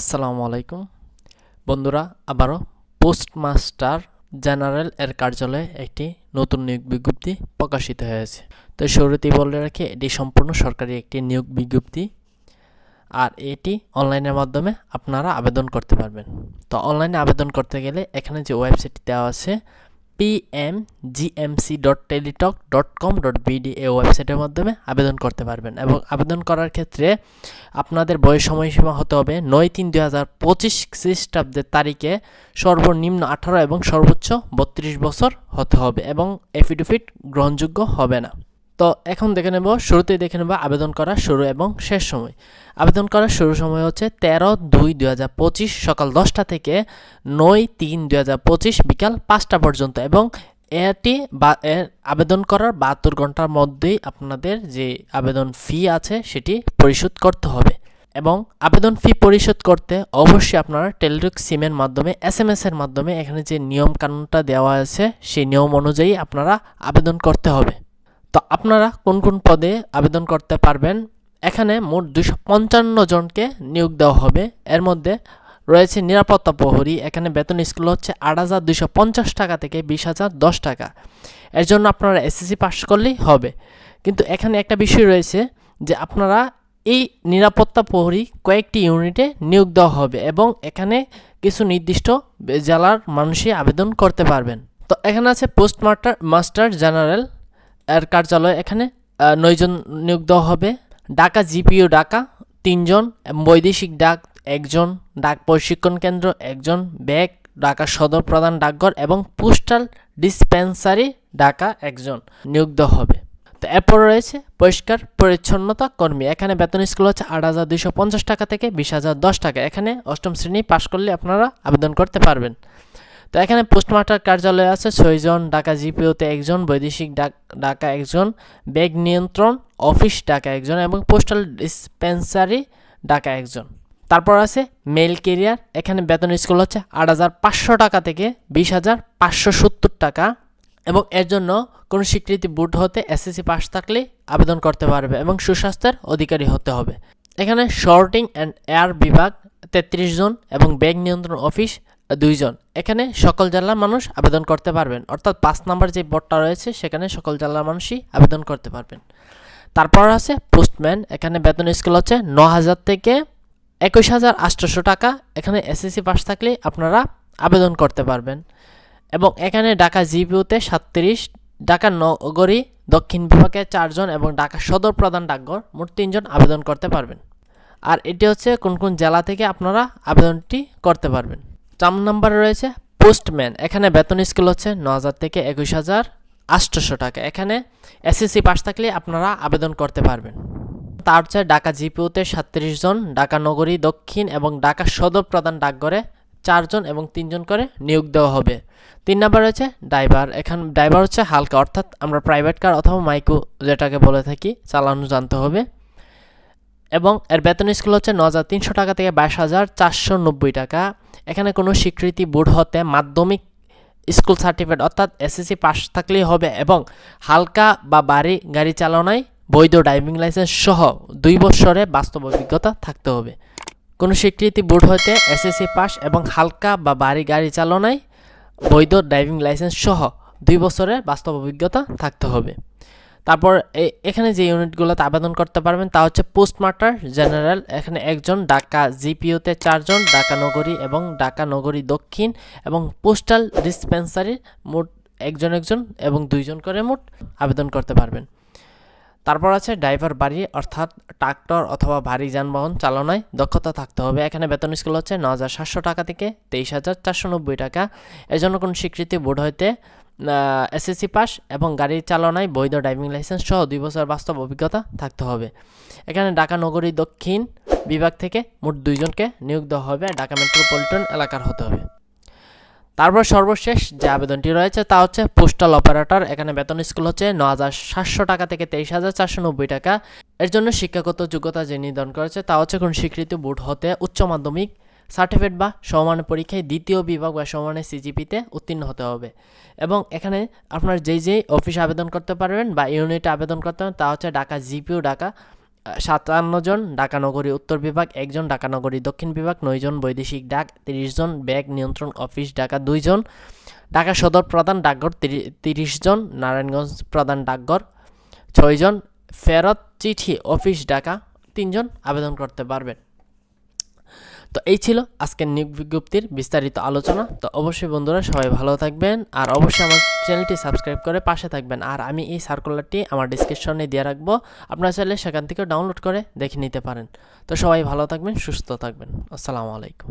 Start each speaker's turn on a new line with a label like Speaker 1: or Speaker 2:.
Speaker 1: আসসালামু আলাইকুম। বন্ধুরা, আবারও পোস্টমাস্টার জেনারেল এর কার্যালয়ে একটি নতুন নিয়োগ বিজ্ঞপ্তি প্রকাশিত হয়েছে। তো শুরুতেই বলে রাখি, এটি সম্পূর্ণ সরকারি একটি নিয়োগ বিজ্ঞপ্তি আর এটি অনলাইনের মাধ্যমে আপনারা আবেদন করতে পারবেন। তো অনলাইনে আবেদন করতে গেলে এখানে যে ওয়েবসাইটটি দেওয়া আছে PM GMC dot Teletalk dot com dot BD এই ওয়েবসাইটের মাধ্যমে আবেদন করতে পারবেন এবং আবেদন করার ক্ষেত্রে আপনাদের বয়স সময়সীমা হতে হবে নয় তিন দুই হাজার পঁচিশ খ্রিস্টাব্দের তারিখে সর্বনিম্ন আঠারো এবং সর্বোচ্চ বত্রিশ বছর হতে হবে এবং এফিডেভিট গ্রহণযোগ্য হবে না। তো এখন দেখে নেব, শুরুতেই দেখে নেব আবেদন করার শুরু এবং শেষ সময়। আবেদন করার শুরু সময় হচ্ছে তেরো দুই দুই হাজার পঁচিশ সকাল দশটা থেকে নয় তিন দুই হাজার পঁচিশ বিকাল পাঁচটা পর্যন্ত এবং এটি বা আবেদন করার বাহাত্তর ঘণ্টার মধ্যেই আপনাদের যে আবেদন ফি আছে সেটি পরিশোধ করতে হবে এবং আবেদন ফি পরিশোধ করতে অবশ্যই আপনারা টেলিটক সিমের মাধ্যমে, এস এম এর মাধ্যমে এখানে যে নিয়ম কানুনটা দেওয়া আছে সেই নিয়ম অনুযায়ী আপনারা আবেদন করতে হবে। তো আপনারা কোন কোন পদে আবেদন করতে পারবেন? এখানে মোট দুশো পঞ্চান্ন জনকে নিয়োগ দেওয়া হবে। এর মধ্যে রয়েছে নিরাপত্তা প্রহরী। এখানে বেতন স্কুল হচ্ছে আট হাজার দুশো পঞ্চাশ টাকা থেকে বিশ হাজার দশ টাকা। এর জন্য আপনারা এসএসসি পাস করলেই হবে। কিন্তু এখানে একটা বিষয় রয়েছে যে আপনারা এই নিরাপত্তা প্রহরী কয়েকটি ইউনিটে নিয়োগ দেওয়া হবে এবং এখানে কিছু নির্দিষ্ট জেলার মানুষই আবেদন করতে পারবেন। তো এখানে আছে পোস্ট মাস্টার মাস্টার জেনারেল এর কার্যালয় এখানে নয়জন নিয়োগ দেওয়া হবে। ঢাকা জিপিও ঢাকা, তিনজন। বৈদেশিক ডাক একজন, ডাক প্রশিক্ষণ কেন্দ্র একজন, ব্যাগ, ঢাকা সদর প্রধান ডাকঘর এবং পোস্টাল ডিসপেন্সারি ঢাকা একজন নিয়োগ দেওয়া হবে। তো এরপর রয়েছে পরিষ্কার পরিচ্ছন্নতা কর্মী। এখানে বেতন স্কুল হচ্ছে আট হাজার দুইশো পঞ্চাশ টাকা থেকে বিশ হাজার দশ টাকা। এখানে অষ্টম শ্রেণি পাশ করলে আপনারা আবেদন করতে পারবেন। তো এখানে পোস্টমাস্টার কার্যালয় আছে, ছয়জন ঢাকা জিপিওতে একজন, বৈদেশিক ডাক ঢাকা একজন ব্যাগ নিয়ন্ত্রণ অফিস ঢাকা একজন এবং পোস্টাল ডিসপেন্সারি ঢাকা একজন। তারপর আছে মেল কেরিয়ার, এখানে বেতন স্কুল হচ্ছে আট হাজার পাঁচশো টাকা থেকে বিশ হাজার পাঁচশো সত্তর টাকা এবং এর জন্য কোনো স্বীকৃতি বোর্ড হতে এসএসসি পাস থাকলে আবেদন করতে পারবে এবং সুস্বাস্থ্যের অধিকারী হতে হবে। এখানে শর্টিং অ্যান্ড এয়ার বিভাগ তেত্রিশ জন এবং ব্যাগ নিয়ন্ত্রণ অফিস দুইজন। এখানে সকল জেলার মানুষ আবেদন করতে পারবেন। অর্থাৎ পাঁচ নাম্বার যে বোর্ডটা রয়েছে, সেখানে সকল জেলার মানুষই আবেদন করতে পারবেন। তারপর আছে পোস্টম্যান। এখানে বেতন স্কেল হচ্ছে ন হাজার থেকে একুশ হাজার আটশোশো টাকা। এখানে এসএসসি পাস থাকলে আপনারা আবেদন করতে পারবেন। এবং এখানে ঢাকা জিপিওতে সাতত্রিশ, ঢাকা নগরী দক্ষিণ বিভাগে চারজন এবং ঢাকা সদর প্রধান ডাকঘর, মোট তিনজন আবেদন করতে পারবেন। আর এটি হচ্ছে কোন কোন জেলা থেকে আপনারা আবেদনটি করতে পারবেন। চার নম্বরে রয়েছে পোস্টম্যান। এখানে বেতন স্কেল হচ্ছে ন হাজার থেকে একুশ হাজার আটশোশো টাকা। এখানে এসএসসি পাস থাকলে আপনারা আবেদন করতে পারবেন। তার হচ্ছে ঢাকা জিপিওতে সাতত্রিশ জন, ঢাকা নগরী, দক্ষিণ এবং ঢাকা সদর প্রধান ডাকঘরে চারজন এবং তিনজন করে নিয়োগ দেওয়া হবে। তিন নাম্বার হচ্ছে ড্রাইভার। এখান ড্রাইভার হচ্ছে হালকা, অর্থাৎ আমরা প্রাইভেট কার অথবা মাইকো যেটাকে বলে থাকি, চালানো জানতে হবে। এবং এর বেতন স্কুল হচ্ছে ন হাজার তিনশো টাকা থেকে বাইশ হাজার চারশো নব্বই টাকা। এখানে কোনো স্বীকৃতি বোর্ড হতে মাধ্যমিক স্কুল সার্টিফিকেট অর্থাৎ এসএসসি পাস থাকলেই হবে এবং হালকা বা বাড়ি গাড়ি চালানোয় বৈধ ড্রাইভিং লাইসেন্স সহ দুই বছরে বাস্তব অভিজ্ঞতা থাকতে হবে। কোনো স্বীকৃতি বোর্ড হতে এসএসসি পাস এবং হালকা বা বাড়ি গাড়ি চালনায় বৈধ ড্রাইভিং লাইসেন্স সহ দুই বছরের বাস্তব অভিজ্ঞতা থাকতে হবে। তারপর এখানে যে ইউনিটগুলোতে আবেদন করতে পারবেন তা হচ্ছে পোস্টমাস্টার জেনারেল, এখানে একজন ঢাকা জিপিওতে চারজন, ঢাকা নগরী এবং ঢাকা নগরী দক্ষিণ এবং পোস্টাল ডিসপেন্সারির মোট একজন একজন এবং দুইজন করে মোট আবেদন করতে পারবেন। তারপর আছে ড্রাইভার বাড়ি, অর্থাৎ ট্রাক্টর অথবা ভারী যানবাহন চালনায় দক্ষতা থাকতে হবে। এখানে বেতন স্কুল হচ্ছে ন হাজার সাতশো টাকা থেকে তেইশ হাজার চারশো নব্বই টাকা। এর জন্য কোনো স্বীকৃতি বোর্ড হইতে এসএসসি পাস এবং গাড়ি চালনায় বৈধ ড্রাইভিং লাইসেন্স সহ দুই বছর বাস্তব অভিজ্ঞতা থাকতে হবে। এখানে ঢাকা নগরী দক্ষিণ বিভাগ থেকে মোট দুইজনকে নিয়োগ দেওয়া হবে ঢাকা মেট্রোপলিটন এলাকার হতে হবে। তারপর সর্বশেষ যে আবেদনটি রয়েছে তা হচ্ছে পোস্টাল অপারেটর এখানে বেতন স্কুল হচ্ছে ন হাজার সাতশো টাকা থেকে তেইশ হাজার চারশো নব্বই টাকা। এর জন্য শিক্ষাগত যোগ্যতা যে নির্ধারণ করেছে তা হচ্ছে কোন স্বীকৃতি বোর্ড হতে উচ্চ মাধ্যমিক সার্টিফিকেট বা সমমানের পরীক্ষায় দ্বিতীয় বিভাগ বা সমানের সিজিপিতে উত্তীর্ণ হতে হবে। এবং এখানে আপনার যেই যেই অফিসে আবেদন করতে পারবেন বা ইউনিটে আবেদন করতে পারবেন, তা হচ্ছে ঢাকা জিপিও ঢাকা সাতান্ন জন, ঢাকা নগরী উত্তর বিভাগ একজন ঢাকা নগরী দক্ষিণ বিভাগ নয়জন বৈদেশিক ডাক তিরিশ জন, ব্যাগ নিয়ন্ত্রণ অফিস ঢাকা দুইজন ঢাকা সদর প্রধান ডাকঘর তিরিশ জন, নারায়ণগঞ্জ প্রধান ডাকঘর ছয়জন ফেরত চিঠি অফিস ঢাকা তিনজন আবেদন করতে পারবেন। তো এই ছিল আজকের নিয়োগ বিজ্ঞপ্তির বিস্তারিত আলোচনা। তো অবশ্যই বন্ধুরা সবাই ভালো থাকবেন আর অবশ্যই আমার চ্যানেলটি সাবস্ক্রাইব করে পাশে থাকবেন। আর আমি এই সার্কুলারটি আমার ডিসক্রিপশনে দিয়ে রাখব। আপনারা চাইলে সেখান থেকে ডাউনলোড করে দেখে নিতে পারেন। তো সবাই ভালো থাকবেন, সুস্থ থাকবেন। আসসালামু আলাইকুম।